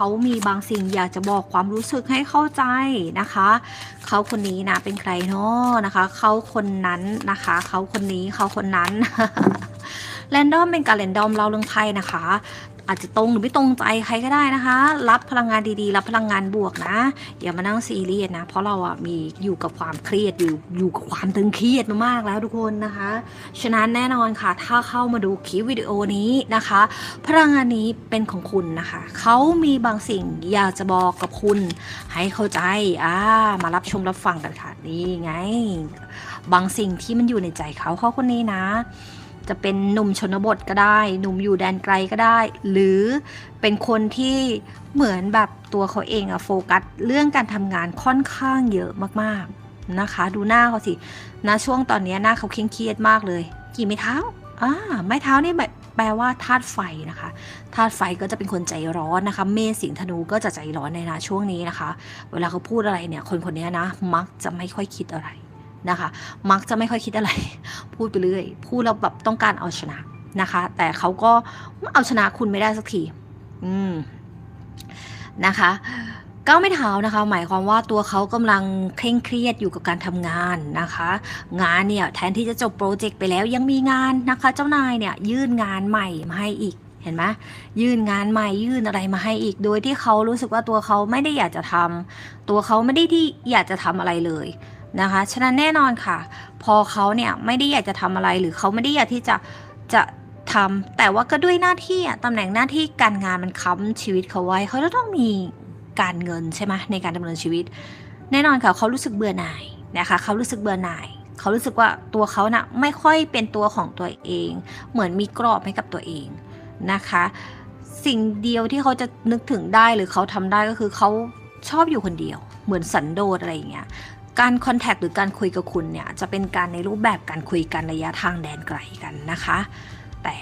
เขามีบางสิ่งอยากจะบอกความรู้สึกให้เข้าใจนะคะ เขาคนนี้นะเป็นใครเนาะนะคะ เขาคนนั้นนะคะ เขาคนนี้เขาคนนั้นแรนดอมเป็นการแรนดอมเล่าเรื่องไพ่นะคะ อาจจะตรงหรือไม่ตรงใจใครก็ได้นะคะ รับพลังงานดีๆ รับพลังงานบวกนะอย่ามานั่งซีเรียสนะ เพราะเราอะมีอยู่กับความเครียดอยู่อยู่กับความตึงเครียดมามากแล้วทุกคนนะคะ ฉะนั้นแน่นอนค่ะ ถ้าเข้ามาดูคลิปวิดีโอนี้นะคะ พลังงานนี้เป็นของคุณนะคะเขามีบางสิ่งอยากจะบอกกับคุณ ให้เข้าใจอ่ามารับชมรับฟังกันค่ะนี่ไง บางสิ่งที่มันอยู่ในใจเขาเขาคนนี้นะ จะเป็นหนุ่มชนบทก็ได้ หนุ่มอยู่แดนไกลก็ได้ หรือเป็นคนที่เหมือนแบบตัวเขาเองอะโฟกัสเรื่องการทำงานค่อนข้างเยอะมากๆนะคะ ดูหน้าเขาสินะช่วงตอนนี้หน้าเขาเคร่งเครียดมากเลย กี่ไม้เท้าอ่าไม้เท้านี่แบบแปลว่าธาตุไฟนะคะธาตุไฟก็จะเป็นคนใจร้อนนะคะ เมษสิงธนูก็จะใจร้อนในนะช่วงนี้นะคะ เวลาเขาพูดอะไรเนี่ย คนคนนี้นะมักจะไม่ค่อยคิดอะไร นะคะ มักจะไม่ค่อยคิดอะไร พูดไปเรื่อย พูดแล้วแบบต้องการเอาชนะนะคะ แต่เขาก็เอาชนะคุณไม่ได้สักที อืม นะคะก้าวไม่เท้านะคะ หมายความว่าตัวเขากำลังเคร่งเครียดอยู่กับการทำงานนะคะ งานเนี่ยแทนที่จะจบโปรเจกต์ไปแล้วยังมีงานนะคะ เจ้านายเนี่ยยื่นงานใหม่มาให้อีกเห็นไหมยื่นงานใหม่ยื่นอะไรมาให้อีก โดยที่เขารู้สึกว่าตัวเขาไม่ได้อยากจะทำตัวเขาไม่ได้ที่อยากจะทำอะไรเลย นะคะ ฉะนั้นแน่นอนค่ะ พอเขาเนี่ยไม่ได้อยากจะทำอะไรหรือเขาไม่ได้อยากที่จะจะทำแต่ว่าก็ด้วยหน้าที่ตำแหน่งหน้าที่การงานมันค้ำชีวิตเขาไว้ เขาจะต้องมีการเงินใช่ไหมในการดำเนินชีวิต แน่นอนค่ะเขารู้สึกเบื่อหน่ายนะคะเขารู้สึกเบื่อหน่าย เขารู้สึกว่าตัวเขานะ่ะไม่ค่อยเป็นตัวของตัวเอง เหมือนมีกรอบให้กับตัวเองนะคะ สิ่งเดียวที่เขาจะนึกถึงได้หรือเขาทำได้ก็คือเขาชอบอยู่คนเดียว เหมือนสันโดษอะไรอย่างเงี้ย การคอนแทคหรือการคุยกับคุณเนี่ยจะเป็นการในรูปแบบการคุยกันระยะทางแดนไกลกันนะคะ แต่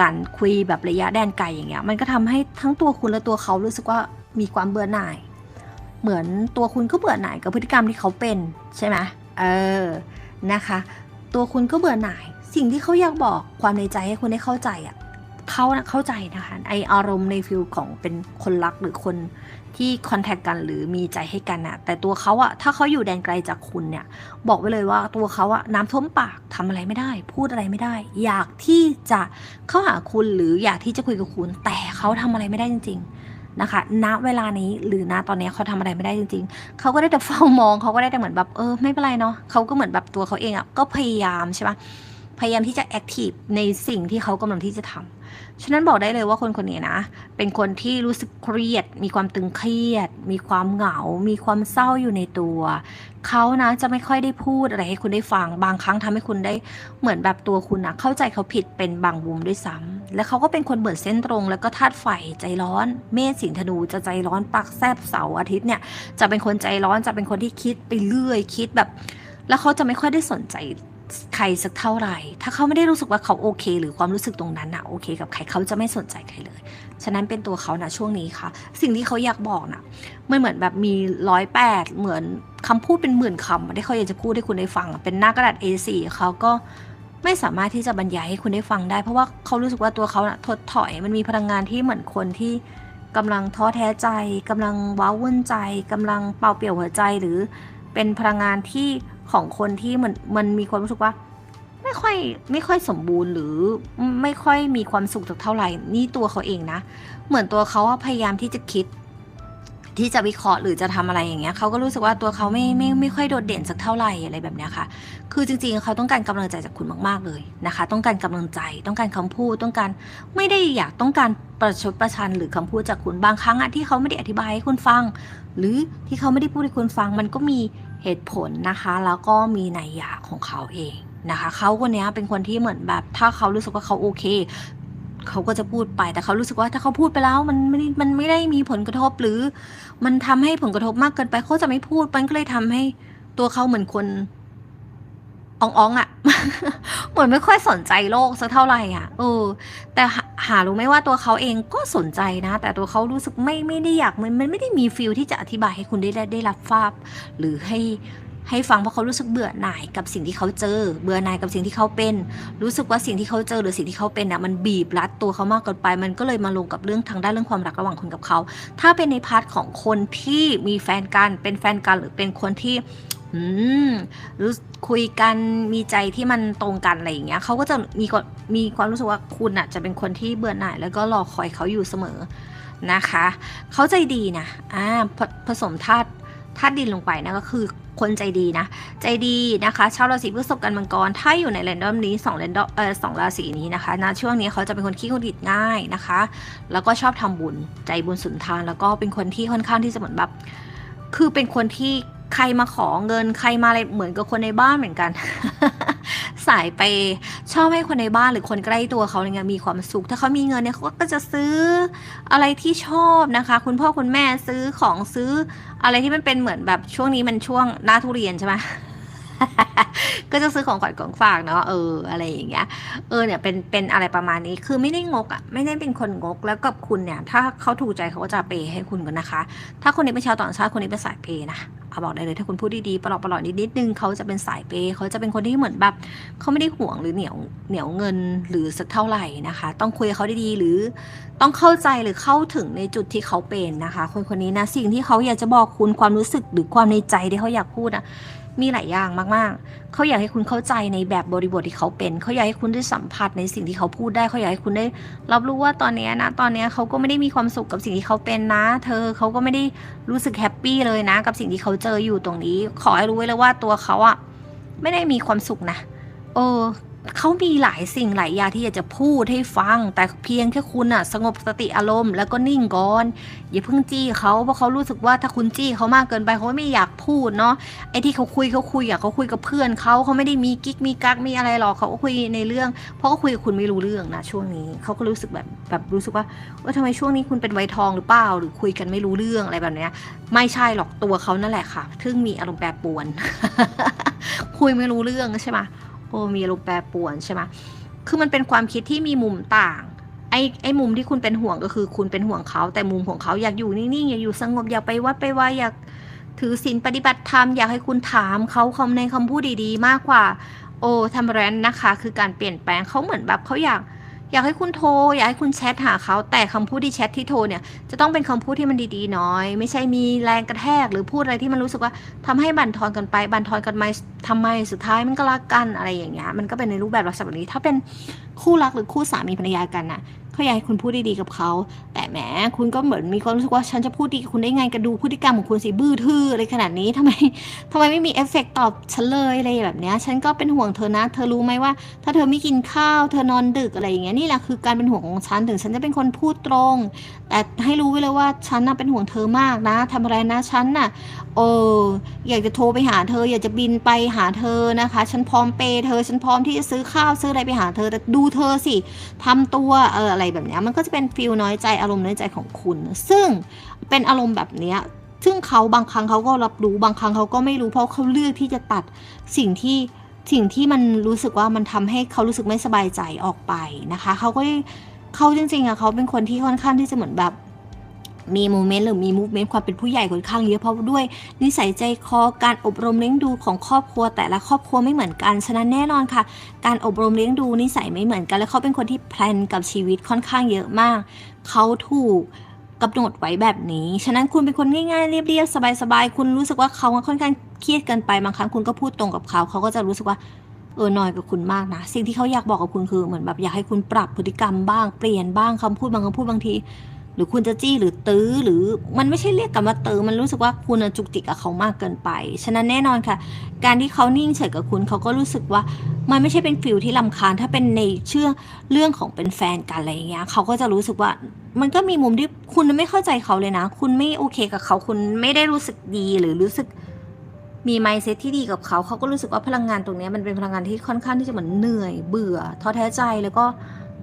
การคุยแบบระยะแดนไกลอย่างเงี้ยมันก็ทำให้ทั้งตัวคุณและตัวเขารู้สึกว่ามีความเบื่อหน่าย เหมือนตัวคุณก็เบื่อหน่ายกับพฤติกรรมที่เขาเป็นใช่ไหมเออนะคะ ตัวคุณก็เบื่อหน่าย สิ่งที่เขาอยากบอกความในใจให้คุณได้เข้าใจอะ เขานะเข้าใจนะคะไออารมณ์ในฟิลของเป็นคนรักหรือคนที่คอนแทคกันหรือมีใจให้กันอะแต่ตัวเขาอะถ้าเขาอยู่แดนไกลจากคุณเนี่ย บอกไว้เลยว่าตัวเขาอะน้ำท่วมปากทำอะไรไม่ได้ พูดอะไรไม่ได้ อยากที่จะเข้าหาคุณหรืออยากที่จะคุยกับคุณ แต่เขาทำอะไรไม่ได้จริง ๆนะคะ ณเวลานี้หรือณตอนนี้เขาทำอะไรไม่ได้จริง ๆเขาก็ได้แต่เฝ้ามองเขาก็ได้แต่เหมือนแบบเออไม่เป็นไรเนาะเขาก็เหมือนแบบตัวเขาเองอะก็พยายามใช่ปะ พยายามที่จะแอคทีฟในสิ่งที่เขากำลังที่จะทำฉะนั้นบอกได้เลยว่าคนคนนี้นะ เป็นคนที่รู้สึกเครียด มีความตึงเครียด มีความเหงา มีความเศร้าอยู่ในตัว เขานะจะไม่ค่อยได้พูดอะไรให้คุณได้ฟัง บางครั้งทำให้คุณได้เหมือนแบบตัวคุณนะเข้าใจเขาผิดเป็นบางมุมด้วยซ้ำและเขาก็เป็นคนเบิดเส้นตรง แล้วก็ธาตุไฟใจร้อน เมษสิงห์ธนูจะใจร้อนปักแซบเสาร์อาทิตย์เนี่ย จะเป็นคนใจร้อน จะเป็นคนที่คิดไปเรื่อย คิดแบบ แล้วเขาจะไม่ค่อยได้สนใจ ใครสักเท่าไหร่ ถ้าเขาไม่ได้รู้สึกว่าเขาโอเค หรือความรู้สึกตรงนั้นนะโอเค กับใครเขาจะไม่สนใจใครเลย ฉะนั้นเป็นตัวเขานะช่วงนี้ค่ะ สิ่งที่เขาอยากบอกนะไมันเหมือนแบบมีร้อยแปดเหมือนคำพูดเป็นหมื่นคำที่เขาอยากจะพูดให้คุณได้ฟัง เป็นหน้ากระดาษ A4 เขาก็ไม่สามารถที่จะบรรยายให้คุณได้ฟังได้ เพราะว่าเขารู้สึกว่าตัวเขานะถดถอย มันมีพลังงานที่เหมือนคนที่กำลังท้อแท้ใจกำลังว้าวุ่นใจกำลังเป่าเปลี่ยวหัวใจหรือเป็นพลังงานที่ ของคนที่มันมันมีความรู้สึกว่า ไม่ค่อยไม่ค่อยสมบูรณ์หรือไม่ค่อยมีความสุขสักเท่าไหร่ นี่ตัวเขาเองนะ เหมือนตัวเขาพยายามที่จะคิด ที่จะวิเคราะห์หรือจะทำอะไรอย่างเงี้ยเขาก็รู้สึกว่าตัวเขาไม่ไม่ไม่ค่อยโดดเด่นสักเท่าไหร่อะไรแบบเนี้ยค่ะ คือจริง ๆเขาต้องการกำลังใจจากคุณมาก ๆเลยนะคะ ต้องการกำลังใจ ต้องการคำพูดต้องการไม่ได้อยากต้องการประชดประชันหรือคำพูดจากคุณบางครั้งอะที่เขาไม่ได้อธิบายให้คุณฟัง หรือที่เขาไม่ได้พูดให้คุณฟังมันก็มี เหตุผลนะคะ แล้วก็มีนัยยะของเขาเองนะคะเขาคนนี้เป็นคนที่เหมือนแบบ ถ้าเขารู้สึกว่าเขาโอเคเขาก็จะพูดไปแต่เขารู้สึกว่าถ้าเขาพูดไปแล้วมันไม่ได้มันไม่ได้มีผลกระทบหรือ มันทำให้ผลกระทบมากเกินไปเขาจะไม่พูดมันก็เลยทำให้ตัวเขาเหมือนคน อ่องๆอะ่ะ เหมือนไม่ค่อยสนใจโลกสักเท่าไหร่อะเออ แต่หารู้ไหมว่าตัวเขาเองก็สนใจนะ แต่ตัวเขารู้สึกไม่ไม่ได้อยากมันมันไม่ได้มีฟิลที่จะอธิบายให้คุณได้ได้ไดรับทราบหรือให้ให้ฟังเพราะเขารู้สึกเบื่อหน่ายกับสิ่งที่เขาเจอ เบื่อหน่ายกับสิ่งที่เขาเป็น รู้สึกว่าสิ่งที่เขาเจอหรือสิ่งที่เขาเป็นน่ะมันบีบรัดตัวเขามากเกินไป มันก็เลยมาลงกับเรื่องทางด้านเรื่องความรักระหว่างคุณกับเขา ถ้าเป็นในพาร์ทของคนที่มีแฟนกันเป็นแฟนกันหรือเป็นคนที่ อืมรู้คุยกันมีใจที่มันตรงกันอะไรอย่างเงี้ยเขาก็จะมีก็มีความรู้สึกว่าคุณอะจะเป็นคนที่เบื่อหน่ายแล้วก็รอคอยเขาอยู่เสมอนะคะเขาใจดีนะอ่าผผสมธาตุธาตุดินลงไปนะก็คือคนใจดีนะ ใจดีนะคะชาวราศีพฤษภกันมังกรถ้าอยู่ในแรนดอมนี้2แรนดอมเออสองราศีนี้นะคะนะช่วงนี้เขาจะเป็นคนขี้หงุดหงิดง่ายนะคะ แล้วก็ชอบทำบุญใจบุญสุนทาน แล้วก็เป็นคนที่ค่อนข้างที่จะเหมือนแบบคือเป็นคนที่ ใครมาขอเงินใครมาอะไรเหมือนกับคนในบ้านเหมือนกัน สายไปชอบให้คนในบ้านหรือคนใกล้ตัวเขาเนี่ยมีความสุข ถ้าเขามีเงินเนี่ยเขาก็จะซื้ออะไรที่ชอบนะคะ คุณพ่อคุณแม่ซื้อของซื้อ อะไรที่มันเป็นเหมือนแบบช่วงนี้มันช่วงหน้าทุเรียนใช่ไหม ก็จะซื้อของขวัญของฝากเนาะเอออะไรอย่างเงี้ย เออเนี่ยเป็นเป็นอะไรประมาณนี้คือไม่ได้งกอะไม่ได้เป็นคนงกแล้วกับคุณเนี่ย ถ้าเขาถูกใจเขาก็จะเปย์ให้คุณกันนะคะ ถ้าคนนี้เป็นชาวต่างชาติคนนี้เป็นสายเปย์นะเอาบอกได้เลยถ้าคุณพูดดีๆปลอบประหลอดนิดนิดนึงเขาจะเป็นสายเปย์เขาจะเป็นคนที่เหมือนแบบเขาไม่ได้ห่วงหรือเหนียวเหนียวเงินหรือสักเท่าไหร่นะคะ ต้องคุยกับเขาดีๆหรือต้องเข้าใจหรือเข้าถึงในจุดที่เขาเป็นนะคะ คนคนนี้นะสิ่งที่เขาอยากจะบอกคุณความรู้สึกหรือความในใจที่เขาอยากพูดอะ มีหลายอย่างมากๆ เขาอยากให้คุณเข้าใจในแบบบริบทที่เขาเป็น เขาอยากให้คุณได้สัมผัสในสิ่งที่เขาพูดได้ เขาอยากให้คุณได้ รับรู้ว่าตอนนี้นะ ตอนนี้เขาก็ไม่ได้มีความสุขกับสิ่งที่เขาเป็นนะ เธอเขาก็ไม่ได้รู้สึกแฮปปี้เลยนะ กับสิ่งที่เขาเจออยู่ตรงนี้ ขอให้รู้ไว้เลยว่าตัวเขาอะไม่ได้มีความสุขนะ เออ เขามีหลายสิ่งหลายอย่างที่อยากจะพูดให้ฟัง แต่เพียงแค่คุณอะสงบสติอารมณ์แล้วก็นิ่งก่อนอย่าเพิ่งจี้เขาเพราะเขารู้สึกว่าถ้าคุณจี้เขามากเกินไปเขาไม่อยากพูดเนาะไอ้ที่เขาคุยเขาคุยอะเขาคุยกับเพื่อนเขาเขาไม่ได้มีกิ๊กมีกักมีอะไรหรอกเขาก็คุยในเรื่อง เพราะเขาคุยกับคุณไม่รู้เรื่องนะช่วงนี้เขาก็รู้สึกแบบแบบรู้สึกว่าว่าทำไมช่วงนี้คุณเป็นไวทองหรือเปล่าหรือคุยกันไม่รู้เรื่องอะไรแบบเนี้ยไม่ใช่หรอกตัวเขานั่นแหละค่ะซึ่งมีอารมณ์แปรปรวน คุยไม่รู้เรื่องใช่ไหม มีอารมณ์แปรปรวนใช่ไหมคือมันเป็นความคิดที่มีมุมต่างไอ้ไอ้มุมที่คุณเป็นห่วงก็คือคุณเป็นห่วงเขา แต่มุมของเขาอยากอยู่นิ่งๆอยากอยู่สงบอยากไปวัดไปว่าอยากถือศีลปฏิบัติธรรมอยากให้คุณถามเขาคำในคำพูดดีๆ มากกว่า โอ้ทำแรนนะคะ คือการเปลี่ยนแปลงเขาเหมือนแบบเขาอยาก อยากให้คุณโทร อยากให้คุณแชทหาเขาแต่คำพูดที่แชทที่โทรเนี่ย จะต้องเป็นคำพูดที่มันดีๆน้อย ไม่ใช่มีแรงกระแทกหรือพูดอะไรที่มันรู้สึกว่าทำให้บั่นทอนกันไป บั่นทอนกันมาทำไมสุดท้ายมันก็รักกันอะไรอย่างเงี้ยมันก็เป็นในรูปแบบลักษณะแบบนี้ ถ้าเป็นคู่รักหรือคู่สามีภรรยากันน่ะ เขาอยากให้คุณพูดดีๆกับเขา แต่แหมคุณก็เหมือนมีความรู้สึกว่าฉันจะพูดดีกับคุณได้ไงกันดูพฤติกรรมของคุณสิบื้อทื่ออะไรขนาดนี้ทำไมทำไมไม่มีเอฟเฟกต์ตอบฉันเลยอะไรแบบเนี้ยฉันก็เป็นห่วงเธอนะ เธอรู้ไหมว่า ถ้าเธอไม่กินข้าวเธอนอนดึกอะไรอย่างเงี้ยนี่แหละคือการเป็นห่วงของฉันถึงฉันจะเป็นคนพูดตรง แต่ให้รู้ไว้เลยว่าฉันน่ะเป็นห่วงเธอมากนะทำอะไรนะฉันน่ะโอ้อยากจะโทรไปหาเธอ อยากจะบินไปหาเธอนะคะ ฉันพร้อมเปเธอฉันพร้อมที่จะซื้อข้าวซื้ออะไรไปหาเธอแต่ดูเธอสิทำตัวเอออะไรแบบนี้มันก็จะเป็นฟิลน้อยใจอารมณ์น้อยใจของคุณ ซึ่งเป็นอารมณ์แบบเนี้ยซึ่งเขาบางครั้งเขาก็รับรู้บางครั้งเขาก็ไม่รู้เพราะเขาเลือกที่จะตัดสิ่งที่สิ่งที่มันรู้สึกว่ามันทำให้เขารู้สึกไม่สบายใจออกไปนะคะ เขาก็เขาจริงๆอะเขาเป็นคนที่ค่อนข้างที่จะเหมือนแบบ มีโมเมนต์หรือมีมูฟเมนต์ความเป็นผู้ใหญ่ค่อนข้างเยอะเพราะด้วย นิสัยใจคอการอบรมเลี้ยงดูของครอบครัว แต่ละครอบครัวไม่เหมือนกันฉะนั้นแน่นอนค่ะ การอบรมเลี้ยงดูนิสัยไม่เหมือนกัน และเขาเป็นคนที่แพลนกับชีวิตค่อนข้างเยอะมาก เขาถูกกำหนดไว้แบบนี้ ฉะนั้นคุณเป็นคนง่ายๆ เรียบๆสบายๆ คุณรู้สึกว่าเขาค่อนข้างเครียดเกินไปบางครั้งคุณก็พูดตรงกับเขา เขาก็จะรู้สึกว่าเออหน่อยกับคุณมากนะ สิ่งที่เขาอยากบอกกับคุณคือเหมือนแบบอยากให้คุณปรับพฤติกรรมบ้างเปลี่ยนบ้างคำพูดบางคำพูดบางที หรือคุณจะจี้หรือตื้อหรือมันไม่ใช่เรียกกันว่าตื้อมันรู้สึกว่าคุณจุกจิกกับเขามากเกินไป ฉะนั้นแน่นอนค่ะ การที่เขานิ่งเฉยกับคุณเขาก็รู้สึกว่ามันไม่ใช่เป็นฟิลที่ลำคาญ ถ้าเป็นในเชื่อเรื่องของเป็นแฟนกันอะไรอย่างเงี้ยเขาก็จะรู้สึกว่ามันก็มีมุมที่คุณไม่เข้าใจเขาเลยนะ คุณไม่โอเคกับเขา คุณไม่ได้รู้สึกดีหรือรู้สึกมีไมเซ็ตที่ดีกับเขา เขาก็รู้สึกว่าพลังงานตรงนี้มันเป็นพลังงานที่ค่อนข้างที่จะเหมือนเหนื่อย เบื่อท้อแท้ใจแล้วก็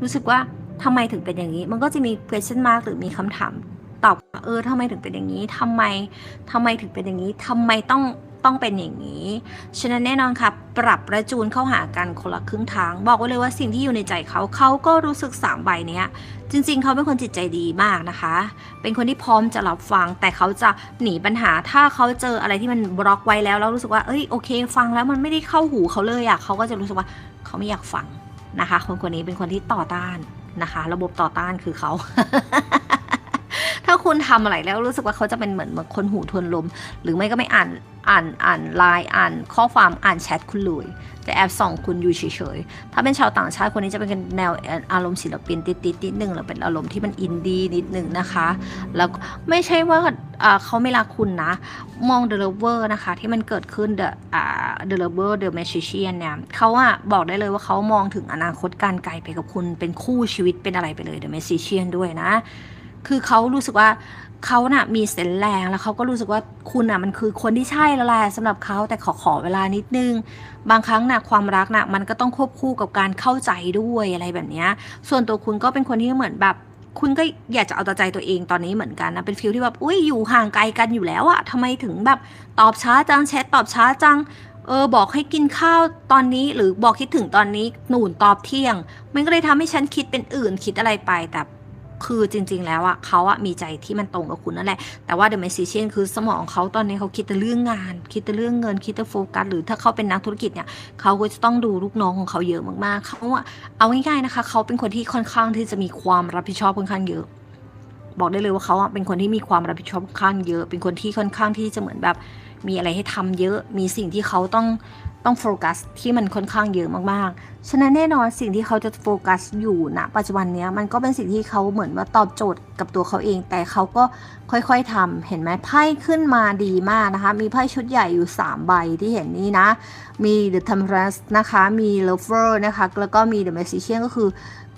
รู้สึกว่า ทำไมถึงเป็นอย่างนี้ มันก็จะมี question mark หรือมีคำถามตอบเออทำไมถึงเป็นอย่างนี้ทำไมทำไมถึงเป็นอย่างนี้ทำไมต้องต้องเป็นอย่างนี้ ฉะนั้นแน่นอนค่ะ ปรับประจูนเข้าหากันคนละครึ่งทาง บอกไว้เลยว่าสิ่งที่อยู่ในใจเขาเขาก็รู้สึกสามใบเนี้ย จริง ๆ เขาเป็นคนจิตใจดีมากนะคะ เป็นคนที่พร้อมจะรับฟัง แต่เขาจะหนีปัญหา ถ้าเขาเจออะไรที่มันบล็อกไว้แล้ว แล้วรู้สึกว่า เอ้ย โอเค ฟังแล้วมันไม่ได้เข้าหูเขาเลยอะเขาก็จะรู้สึกว่าเขาไม่อยากฟังนะคะ คนคนนี้เป็นคนที่ต่อต้าน นะคะ ระบบต่อต้านคือเขา ถ้าคุณทำอะไรแล้วรู้สึกว่าเขาจะเป็นเหมือนเหมือนคนหูทวนลม หรือไม่ก็ไม่อ่านอ่านอ่านไลน์อ่านข้อความอ่านแชทคุณเลยแต่แอบส่องคุณอยู่เฉยๆ ถ้าเป็นชาวต่างชาติคนนี้จะเป็นแนวอารมณ์ศิลปินติดๆนิดนึงหรือเป็นอารมณ์ที่มันอินดี้นิดนึงนะคะ แล้วไม่ใช่ว่า เขาไม่รักคุณนะ มอง The Lover นะคะ ที่มันเกิดขึ้น The The Lover The Magician เนี่ยเขาอะบอกได้เลยว่าเขามองถึงอนาคตการไกลไปกับคุณเป็นคู่ชีวิตเป็นอะไรไปเลย The Magician ด้วยนะ คือเขารู้สึกว่าเขาน่ะมีเซนส์แรงแล้วเขาก็รู้สึกว่าคุณน่ะมันคือคนที่ใช่แล้วแหละสำหรับเขาแต่ขอขอเวลานิดนึง บางครั้งน่ะความรักน่ะมันก็ต้องควบคู่กับการเข้าใจด้วยอะไรแบบนี้ส่วนตัวคุณก็เป็นคนที่เหมือนแบบ คุณก็อยากจะเอาต่ใจตัวเองตอนนี้เหมือนกันนะเป็นฟิลที่แบบอุ้ยอยู่ห่างไกลกันอยู่แล้วอะทำไมถึงแบบตอบช้าจังแชทตอบช้าจังเออบอกให้กินข้าวตอนนี้หรือบอกคิดถึงตอนนี้หนูนตอบเที่ยง มันก็เลยทำให้ฉันคิดเป็นอื่นคิดอะไรไปแต่ คือจริง ๆ แล้วอะเขาอะมีใจที่มันตรงกับคุณนั่นแหละ แต่ว่า The Magician คือสมองเขาตอนนี้เขาคิดแต่เรื่องงาน คิดแต่เรื่องเงิน คิดแต่โฟกัส หรือถ้าเขาเป็นนักธุรกิจเนี่ยเขาก็จะต้องดูลูกน้องของเขาเยอะมากๆ เขาอะเอาง่ายๆนะคะ เขาเป็นคนที่ค่อนข้างที่จะมีความรับผิดชอบค่อนข้างเยอะ บอกได้เลยว่าเขาอะเป็นคนที่มีความรับผิดชอบค่อนข้างเยอะ เป็นคนที่ค่อนข้างที่จะเหมือนแบบมีอะไรให้ทำเยอะ มีสิ่งที่เขาต้อง ต้องโฟกัสที่มันค่อนข้างเยอะมากๆ ฉะนั้นแน่นอนสิ่งที่เขาจะโฟกัสอยู่ณปัจจุบันนี้มันก็เป็นสิ่งที่เขาเหมือนว่าตอบโจทย์กับตัวเขาเอง แต่เขาก็ค่อยๆทำเห็นไหมไพ่ขึ้นมาดีมากนะคะ มีไพ่ชุดใหญ่อยู่ 3 ใบที่เห็นนี่นะ มี The Temperance นะคะ มี Lover นะคะ แล้วก็มี The Magician ก็คือ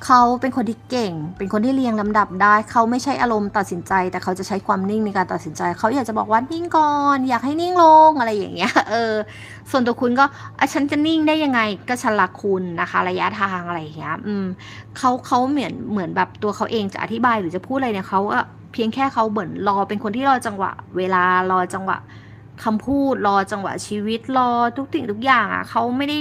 เขาเป็นคนที่เก่ง เป็นคนที่เรียงลำดับได้ เขาไม่ใช่อารมณ์ตัดสินใจ แต่เขาจะใช้ความนิ่งในการตัดสินใจ เขาอยากจะบอกว่านิ่งก่อน อยากให้นิ่งลงอะไรอย่างเงี้ย เออ ส่วนตัวคุณก็อะฉันจะนิ่งได้ยังไง ก็ฉันรักคุณนะคะ ระยะทางอะไรอย่างเงี้ย อืมเขาเขาเหมือนเหมือนแบบตัวเขาเองจะอธิบายหรือจะพูดอะไรเนี่ยเขาก็เพียงแค่เขาเหมือนรอเป็นคนที่รอจังหวะ เวลารอจังหวะคำพูดรอจังหวะชีวิตรอทุกสิ่งทุกอย่างอะเขาไม่ได้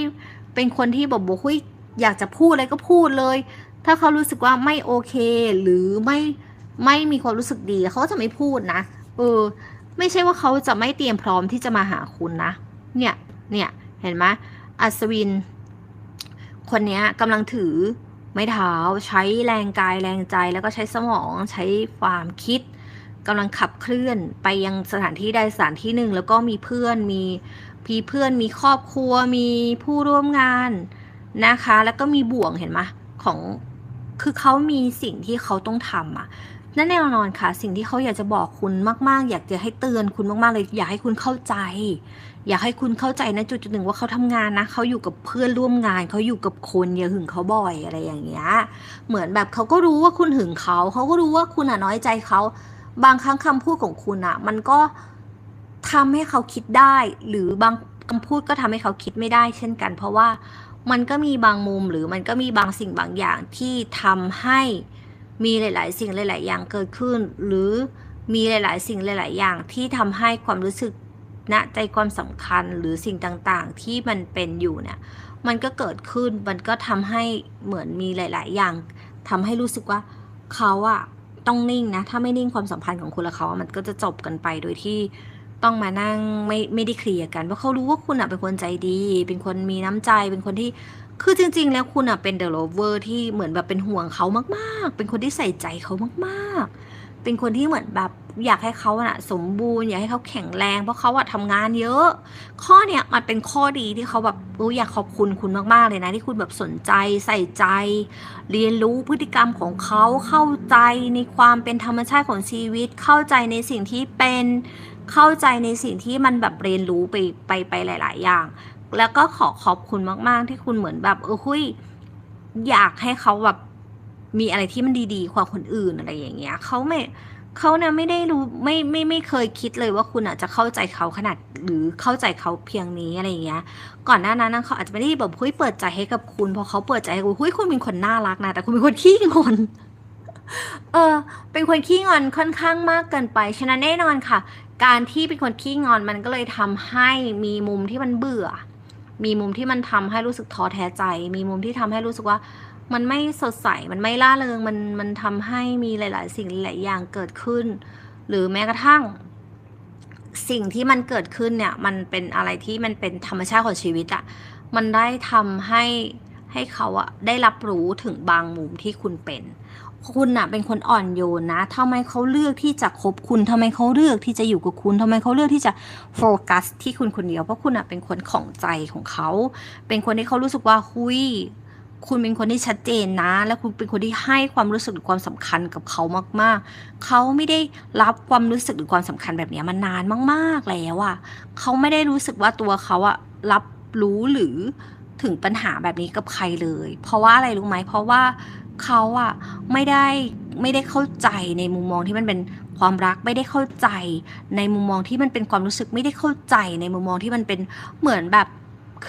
เป็นคนที่บอกบอกเฮ้ยอยากจะพูดอะไรก็พูดเลย ถ้าเขารู้สึกว่าไม่โอเค หรือไม่ไม่มีความรู้สึกดีเขาจะไม่พูดนะ เออ ไม่ใช่ว่าเขาจะไม่เตรียมพร้อมที่จะมาหาคุณนะ เนี่ย เนี่ย เห็นไหมอัศวิน คนนี้กำลังถือไม้เท้าใช้แรงกายแรงใจแล้วก็ใช้สมองใช้ความคิดกำลังขับเคลื่อนไปยังสถานที่ใดสถานที่หนึ่ง แล้วก็มีเพื่อนมีพี่เพื่อนมีครอบครัวมีผู้ร่วมงานนะคะ แล้วก็มีบ่วงเห็นไหมของ คือเขามีสิ่งที่เขาต้องทำอะนั่นแน่นอนค่ะ สิ่งที่เขาอยากจะบอกคุณมาก ๆ อยากจะให้เตือนคุณมาก ๆ เลย อยากให้คุณเข้าใจ อยากให้คุณเข้าใจนะจุดจุดหนึ่งว่าเขาทำงานนะเขาอยู่กับเพื่อนร่วมงานเขาอยู่กับคนอย่าหึงเขาบ่อยอะไรอย่างเงี้ยเหมือนแบบเขาก็รู้ว่าคุณหึงเขาเขาก็รู้ว่าคุณอะน้อยใจเขาบางครั้งคำพูดของคุณอะ มันก็ทำให้เขาคิดได้ หรือบางคำพูดก็ทำให้เขาคิดไม่ได้ เช่นกัน เพราะว่า มันก็มีบางมุมหรือมันก็มีบางสิ่งบางอย่างที่ทำให้มีหลาย ๆ สิ่งหลาย ๆ อย่างเกิดขึ้น หรือมีหลาย ๆ สิ่งหลาย ๆ อย่างที่ทำให้ความรู้สึกณใจความสำคัญหรือสิ่งต่าง ๆ ที่มันเป็นอยู่เนี่ยมันก็เกิดขึ้นมันก็ทำให้เหมือนมีหลาย ๆ อย่างทำให้รู้สึกว่าเขาอะต้องนิ่งนะ ถ้าไม่นิ่งความสัมพันธ์ของคุณและเขาอะมันก็จะจบกันไปโดยที่ ต้องมานั่งไม่ไม่ได้เคลียร์กัน เพราะเขารู้ว่าคุณอะเป็นคนใจดี เป็นคนมีน้ำใจ เป็นคนที่ คือจริง ๆ แล้วคุณอะเป็นเดอะโลเวอร์ที่เหมือนแบบเป็นห่วงเขามากๆ เป็นคนที่ใส่ใจเขามากๆ เป็นคนที่เหมือนแบบอยากให้เขาอะสมบูรณ์อยากให้เขาแข็งแรง เพราะเขาอะทำงานเยอะ ข้อเนี้ยมันเป็นข้อดีที่เขาแบบรู้อยากขอบคุณคุณมากๆเลยนะ ที่คุณแบบสนใจใส่ใจ เรียนรู้พฤติกรรมของเขาเข้าใจในความเป็นธรรมชาติของชีวิต เข้าใจในสิ่งที่เป็น เข้าใจในสิ่งที่มันแบบเรียนรู้ไปไปไปหลาย ๆ อย่าง แล้วก็ขอขอบคุณมาก ๆ ที่คุณเหมือนแบบเออคุยอยากให้เขาแบบมีอะไรที่มันดีๆกว่าคนอื่นอะไรอย่างเงี้ยเขาไม่เขาเนี่ยไม่ได้รู้ไม่ไม่ไม่เคยคิดเลยว่าคุณอาจจะเข้าใจเขาขนาดหรือเข้าใจเขาเพียงนี้อะไรอย่างเงี้ย ก่อนหน้านั้นเขาอาจจะไม่ได้แบบคุยเปิดใจให้กับคุณเพราะเขาเปิดใจให้คุณคุยคุณเป็นคนน่ารักนะแต่คุณเป็นคนขี้งอนเออเป็นคนขี้งอนค่อนข้างมากเกินไป ฉะนั้นแน่นอนค่ะ การที่เป็นคนขี้งอนมันก็เลยทำให้มีมุมที่มันเบื่อ มีมุมที่มันทำให้รู้สึกท้อแท้ใจ มีมุมที่ทำให้รู้สึกว่ามันไม่สดใส มันไม่ล่าเริง มันมันทำให้มีหลาย ๆ สิ่งหลายอย่างเกิดขึ้น หรือแม้กระทั่ง สิ่งที่มันเกิดขึ้นเนี่ย มันเป็นอะไรที่มันเป็นธรรมชาติของชีวิตอะมันได้ทำให้ให้เขาอะได้รับรู้ถึงบางมุมที่คุณเป็น คุณอะเป็นคนอ่อนโยนนะทำไมเขาเลือกที่จะคบคุณทำไมเขาเลือกที่จะอยู่กับคุณทำไมเขาเลือกที่จะโฟกัสที่คุณคนเดียวเพราะคุณอะเป็นคนของใจของเขา เป็นคนที่เขารู้สึกว่าหุยคุณเป็นคนที่ชัดเจนนะ และคุณเป็นคนที่ให้ความรู้สึกหรือความสำคัญกับเขามาก ๆ เขาไม่ได้รับความรู้สึกหรือความสำคัญแบบนี้มานานมาก ๆ แล้วอะเขาไม่ได้รู้สึกว่าตัวเขาอะรับรู้หรือถึงปัญหาแบบนี้กับใครเลย เพราะว่าอะไรรู้ไหมเพราะว่า เขาอะไม่ได้ไม่ได้เข้าใจในมุมมองที่มันเป็นความรักไม่ได้เข้าใจ ในมุมมองที่มันเป็นความรู้สึกไม่ได้เข้าใจในมุมมองที่มันเป็นเหมือนแบบ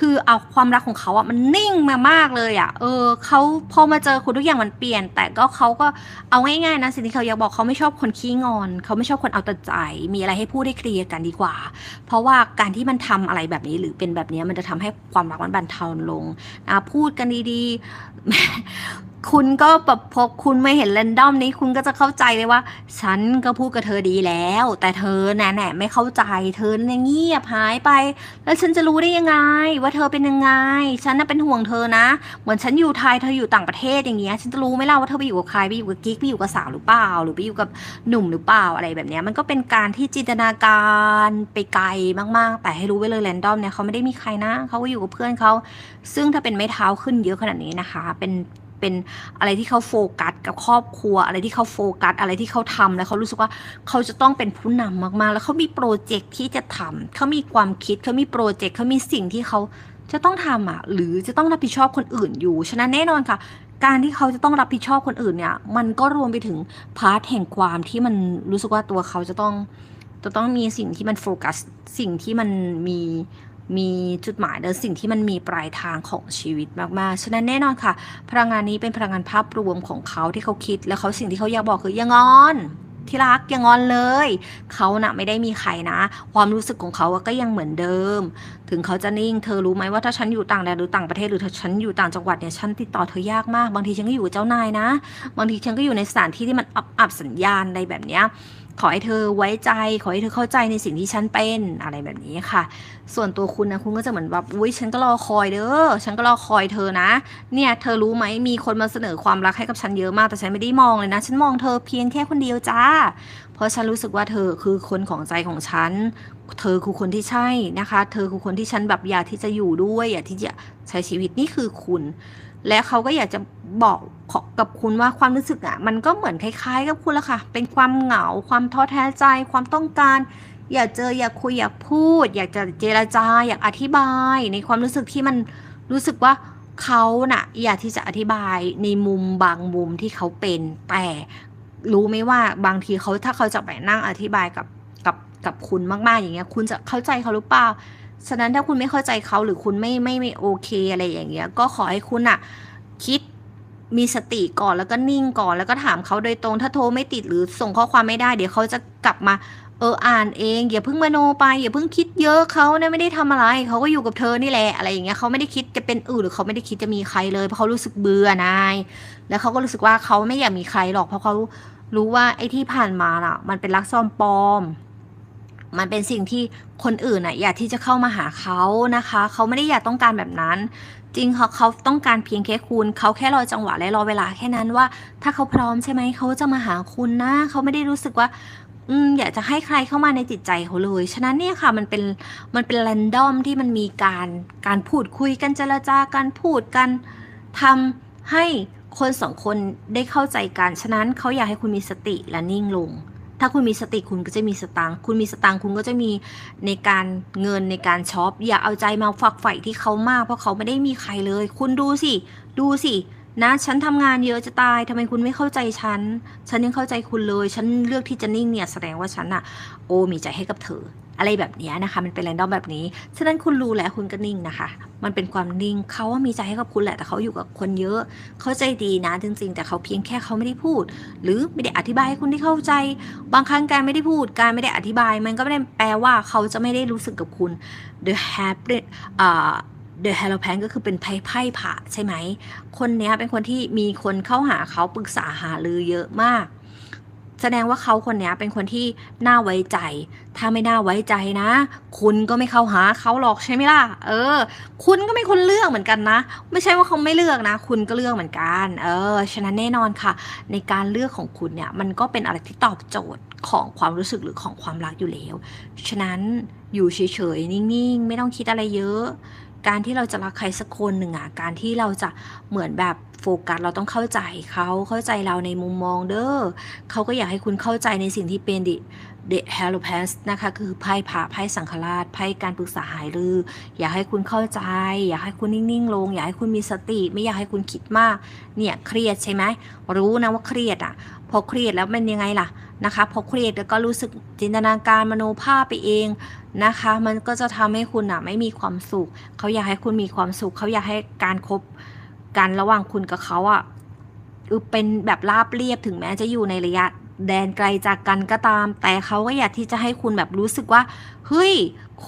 คือเอาความรักของเขาอะมันนิ่งมามากเลยอะเออเขาพอมาเจอคุณทุกอย่างมันเปลี่ยน แต่ก็เขาก็เอาง่ายๆนะสิ่งที่เขาอยากบอกเขาไม่ชอบคนขี้งอน เขาไม่ชอบคนเอาแต่ใจ มีอะไรให้พูดได้เคลียร์กันดีกว่า เพราะว่าการที่มันทำอะไรแบบนี้หรือเป็นแบบนี้มันจะทำให้ความรักมันบันเทาลงนะพูดกันดีๆ คุณก็แบบพอคุณไม่เห็นเรนดอมนี้คุณก็จะเข้าใจเลยว่า ฉันก็พูดกับเธอดีแล้ว แต่เธอแน่แหน่ไม่เข้าใจเธอเนี่ยเงียบหายไป แล้วฉันจะรู้ได้ยังไง ว่าเธอเป็นยังไง ฉันน่ะเป็นห่วงเธอนะ เหมือนฉันอยู่ไทยเธออยู่ต่างประเทศอย่างเงี้ยฉันจะรู้ไหมล่ะว่าเธอไปอยู่กับใครไปอยู่กับกิ๊กไปอยู่กับสาวหรือเปล่า หรือไปอยู่กับหนุ่มหรือเปล่าอะไรแบบเนี้ยมันก็เป็นการที่จินตนาการไปไกลมากๆ แต่ให้รู้ไว้เลยแรนดอมเนี่ยเขาไม่ได้มีใครนะเขาก็อยู่กับเพื่อนเขาซึ่งถ้าเป็นไม้เท้าขึ้นเยอะขนาดนี้นะคะ เป็น เป็นอะไรที่เขาโฟกัสกับครอบครัว อะไรที่เขาโฟกัสอะไรที่เขาทำแล้วเขารู้สึกว่าเขาจะต้องเป็นผู้นำมากๆ แล้วเขามีโปรเจกต์ที่จะทำเขามีความคิดเขามีโปรเจกต์เขามีสิ่งที่เขาจะต้องทำอะหรือจะต้องรับผิดชอบคนอื่นอยู่ ฉะนั้นแน่นอนค่ะ การที่เขาจะต้องรับผิดชอบคนอื่นเนี่ย มันก็รวมไปถึงพาร์ทแห่งความที่มันรู้สึกว่าตัวเขาจะต้องจะต้องมีสิ่งที่มันโฟกัสสิ่งที่มันมี มีจุดหมายและสิ่งที่มันมีปลายทางของชีวิตมาก ๆ ฉะนั้นแน่นอนค่ะ พลังงานนี้เป็นพลังงานภาพรวมของเขาที่เขาคิด และเขาสิ่งที่เขาอยากบอกคืออย่างอนที่รักอย่างอนเลย เขาน่ะไม่ได้มีใครนะ ความรู้สึกของเขาก็ยังเหมือนเดิม ถึงเขาจะนิ่ง เธอรู้ไหมว่าถ้าฉันอยู่ต่างแดนหรือต่างประเทศหรือถ้าฉันอยู่ต่างจังหวัดเนี่ยฉันติดต่อเธอยากมาก บางทีฉันก็อยู่กับเจ้านายนะ บางทีฉันก็อยู่ในสถานที่ที่มันอับอับสัญญาณอะไรแบบเนี้ย ขอให้เธอไว้ใจ ขอให้เธอเข้าใจในสิ่งที่ฉันเป็นอะไรแบบนี้ค่ะ ส่วนตัวคุณนะคุณก็จะเหมือนแบบอุ้ยฉันก็รอคอยเด้อฉันก็รอคอยเธอนะ เนี่ย เธอรู้ไหมมีคนมาเสนอความรักให้กับฉันเยอะมากแต่ฉันไม่ได้มองเลยนะ ฉันมองเธอเพียงแค่คนเดียวจ้า เพราะฉันรู้สึกว่าเธอคือคนของใจของฉัน เธอคือคนที่ใช่นะคะ เธอคือคนที่ฉันแบบอยากที่จะอยู่ด้วยอยากที่จะใช้ชีวิตนี่คือคุณ และเขาก็อยากจะบอกกับคุณว่าความรู้สึกอะ มันก็เหมือนคล้าย ๆ กับคุณละค่ะ เป็นความเหงา ความท้อแท้ใจ ความต้องการ อยากเจออยากคุยอยากพูด อยากจะเจรจา อยากอธิบาย ในความรู้สึกที่มันรู้สึกว่าเขาน่ะอยากที่จะอธิบายในมุมบางมุมที่เขาเป็น แต่รู้ไหมว่าบางทีเขาถ้าเขาจะไปนั่งอธิบายกับกับกับคุณมากๆอย่างเงี้ย คุณจะเข้าใจเขาหรือเปล่า ฉะนั้นถ้าคุณไม่เข้าใจเขาหรือคุณไม่ไม่ไม่โอเคอะไรอย่างเงี้ย ก็ขอให้คุณอะคิดมีสติก่อนแล้วก็นิ่งก่อนแล้วก็ถามเขาโดยตรง ถ้าโทรไม่ติดหรือส่งข้อความไม่ได้ เดี๋ยวเขาจะกลับมาเอออ่านเองอย่าเพิ่งมโนไปอย่าเพิ่งคิดเยอะเขาเนี่ยไม่ได้ทำอะไรเขาก็อยู่กับเธอนี่แหละอะไรอย่างเงี้ยเขาไม่ได้คิดจะเป็นอื่นหรือเขาไม่ได้คิดจะมีใครเลยเพราะเขารู้สึกเบื่อนาย แล้วเขาก็รู้สึกว่าเขาไม่อยากมีใครหรอกเพราะเขารู้ว่าไอ้ที่ผ่านมาน่ะ มันเป็นรักซ่อมปลอม มันเป็นสิ่งที่คนอื่นน่ะอยากที่จะเข้ามาหาเขานะคะ เขาไม่ได้อยากต้องการแบบนั้น จริงเขาเขาต้องการเพียงแค่คุณเขาแค่รอจังหวะและรอเวลาแค่นั้นว่า ถ้าเขาพร้อมใช่ไหมเขาจะมาหาคุณนะเขาไม่ได้รู้สึกว่าอืมอยากจะให้ใครเข้ามาในจิตใจเขาเลย ฉะนั้นเนี่ยค่ะมันเป็นมันเป็นแรนดอมที่มันมีการการพูดคุยกันเจรจาการพูดกันทำให้คนสองคนได้เข้าใจกัน ฉะนั้นเขาอยากให้คุณมีสติและนิ่งลง ถ้าคุณมีสติคุณก็จะมีสตางค์คุณมีสตางค์คุณก็จะมีในการเงินในการช็อปอย่าเอาใจมาฝักใฝ่ที่เขามาก เพราะเขาไม่ได้มีใครเลย คุณดูสิ ดูสินะฉันทำงานเยอะจะตายทำไมคุณไม่เข้าใจฉัน ฉันยังเข้าใจคุณเลย ฉันเลือกที่จะนิ่งเนี่ยแสดงว่าฉันอะโอมีใจให้กับเธอ อะไรแบบนี้นะคะ มันเป็นแรนดอมแบบนี้ ฉะนั้นคุณรู้แล้วคุณก็นิ่งนะคะ มันเป็นความนิ่งเขาว่ามีใจให้กับคุณแหละ แต่เขาอยู่กับคนเยอะ เขาใจดีนะจริงๆ แต่เขาเพียงแค่เขาไม่ได้พูด หรือไม่ได้อธิบายให้คุณได้เข้าใจ บางครั้งการไม่ได้พูด การไม่ได้อธิบาย มันก็ไม่ได้แปลว่าเขาจะไม่ได้รู้สึกกับคุณ the happy อ่า The h e l o p a n ก็คือเป็นไพ่ไพ่ผ่าใช่ไหม คนนี้เป็นคนที่มีคนเข้าหาเขาปรึกษาหารือเยอะมาก แสดงว่าเขาคนนี้เป็นคนที่น่าไว้ใจ ถ้าไม่น่าไว้ใจนะ คุณก็ไม่เข้าหาเขาหรอกใช่ไหมล่ะ เออ คุณก็ไม่คนเลือกเหมือนกันนะ ไม่ใช่ว่าเขาไม่เลือกนะ คุณก็เลือกเหมือนกัน เออ ฉะนั้นแน่นอนค่ะ ในการเลือกของคุณเนี่ย มันก็เป็นอะไรที่ตอบโจทย์ของความรู้สึกหรือของความรักอยู่แล้ว ฉะนั้นอยู่เฉยๆ นิ่งๆ ไม่ต้องคิดอะไรเยอะ การที่เราจะรักใครสักคนหนึ่งอะการที่เราจะเหมือนแบบโฟกัสเราต้องเข้าใจเขาเข้าใจเราในมุมมองเด้อเขาก็อยากให้คุณเข้าใจในสิ่งที่เป็นดิเดฮ l o p a s นะคะคือไพ่พระไพ่สังฆราชไพ่การปรึกษาหายรือ อยากให้คุณเข้าใจ อยากให้คุณนิ่งๆลง อยากให้คุณมีสติ ไม่อยากให้คุณคิดมากเนี่ยเครียดใช่ไหมรู้นะว่าเครียดอะ อเครียดแล้วมันยังไงล่ะนะคะพอเครียดแล้วก็รู้สึกจินตนาการมโนภาพไปเองนะคะ มันก็จะทำให้คุณอะไม่มีความสุขเขาอยากให้คุณมีความสุขเขาอยากให้การคบกันระหว่างคุณกับเขาอะเออเป็นแบบราบเรียบถึงแม้จะอยู่ในระยะแดนไกลจากกันก็ตาม แต่เขาก็อยากที่จะให้คุณแบบรู้สึกว่า เฮ้ย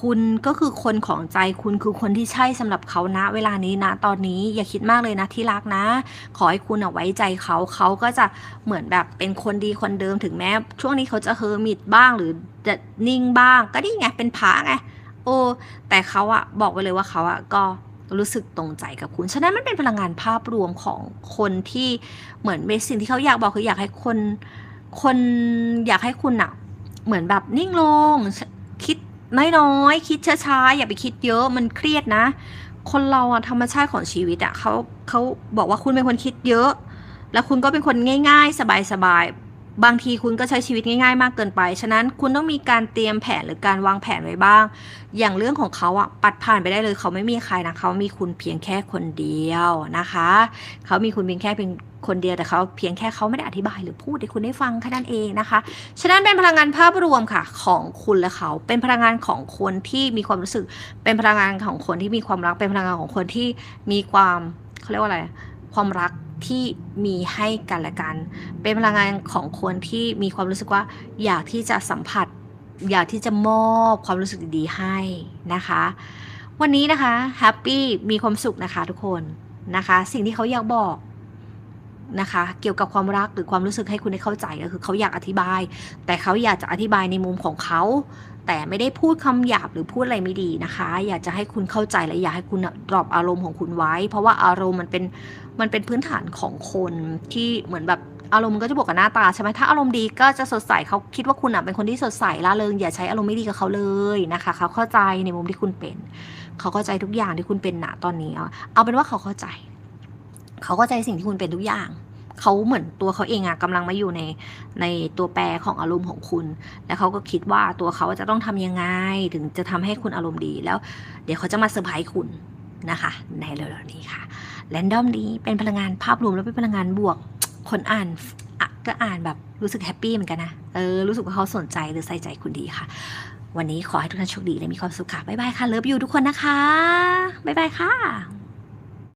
คุณก็คือคนของใจคุณคือคนที่ใช่สำหรับเขานะ เวลานี้นะตอนนี้อย่าคิดมากเลยนะที่รักนะ ขอให้คุณเอาไว้ใจเขาเขาก็จะเหมือนแบบเป็นคนดีคนเดิมถึงแม้ ช่วงนี้เขาจะเฮอร์มิตบ้างหรือจะนิ่งบ้าง ก็นี่ไงเป็นพระไงโอ้แต่เขาอะบอกไว้เลยว่าเขาอะก็รู้สึกตรงใจกับคุณ ฉะนั้นมันเป็นพลังงานภาพรวมของคนที่เหมือนเป็นสิ่งที่เขาอยากบอกคืออยากให้คนคนอยากให้คุณอะเหมือนแบบนิ่งลงคิด น้อยๆ คิดช้าๆ อย่าไปคิดเยอะมันเครียดนะ คนเราอะธรรมชาติของชีวิตอะเขาเขาบอกว่าคุณเป็นคนคิดเยอะ แล้วคุณก็เป็นคนง่าย ๆ สบายๆ บางทีคุณก็ใช้ชีวิตง่ายๆ มากเกินไป ฉะนั้นคุณต้องมีการเตรียมแผนหรือการวางแผนไว้บ้าง อย่างเรื่องของเขาอะปัดผ่านไปได้เลยเขาไม่มีใครนะเขามีคุณเพียงแค่คนเดียวนะคะ เขามีคุณเพียงแค่เพียง คนเดียวแต่เขาเพียงแค่เขาไม่ได้อธิบายหรือพูดให้คุณได้ฟังแค่นั้นเองนะคะ ฉะนั้นเป็นพลังงานภาพรวมค่ะของคุณและเขา เป็นพลังงานของคนที่มีความรู้สึก เป็นพลังงานของคนที่มีความรัก เป็นพลังงานของคนที่มีความเขาเรียกว่าอะไร ความรักที่มีให้กันและกัน เป็นพลังงานของคนที่มีความรู้สึกว่าอยากที่จะสัมผัส อยากที่จะมอบความรู้สึกดีๆให้นะคะ วันนี้นะคะแฮปปี้มีความสุขนะคะทุกคนนะคะ สิ่งที่เขาอยากบอก นะคะ เกี่ยวกับความรักหรือความรู้สึกให้คุณได้เข้าใจก็คือเขาอยากอธิบาย แต่เขาอยากจะอธิบายในมุมของเขา แต่ไม่ได้พูดคำหยาบหรือพูดอะไรไม่ดีนะคะ อยากจะให้คุณเข้าใจและอยากให้คุณดรอปอารมณ์ของคุณไว้ เพราะว่าอารมณ์มันเป็นมันเป็นพื้นฐานของคนที่เหมือนแบบอารมณ์มันก็จะบวกกับหน้าตาใช่ไหมถ้าอารมณ์ดีก็จะสดใสเขาคิดว่าคุณอะเป็นคนที่สดใสล่าเริงอย่าใช้อารมณ์ไม่ดีกับเขาเลยนะคะ เขาเข้าใจในมุมที่คุณเป็น เขาเข้าใจทุกอย่างที่คุณเป็นณตอนนี้เอาเป็นว่าเขาเข้าใจ เขาเข้าใจสิ่งที่คุณเป็นทุกอย่าง เขาเหมือนตัวเขาเองอะกำลังมาอยู่ในในตัวแปรของอารมณ์ของคุณ แล้วเขาก็คิดว่าตัวเขาจะต้องทำยังไง ถึงจะทำให้คุณอารมณ์ดีแล้ว เดี๋ยวเขาจะมาเซอร์ไพรส์คุณนะคะ ในเร็วๆนี้ค่ะแรนดอมนี้เป็นพลังงานภาพรวมแล้วเป็นพลังงานบวก คนอ่านก็อ่านแบบรู้สึกแฮปปี้เหมือนกันนะ เออ รู้สึกว่าเขาสนใจหรือใส่ใจคุณดีค่ะ วันนี้ขอให้ทุกท่านโชคดีและมีความสุขค่ะ บ๊ายบายค่ะ เลิฟยูทุกคนนะคะ บ๊ายบายค่ะ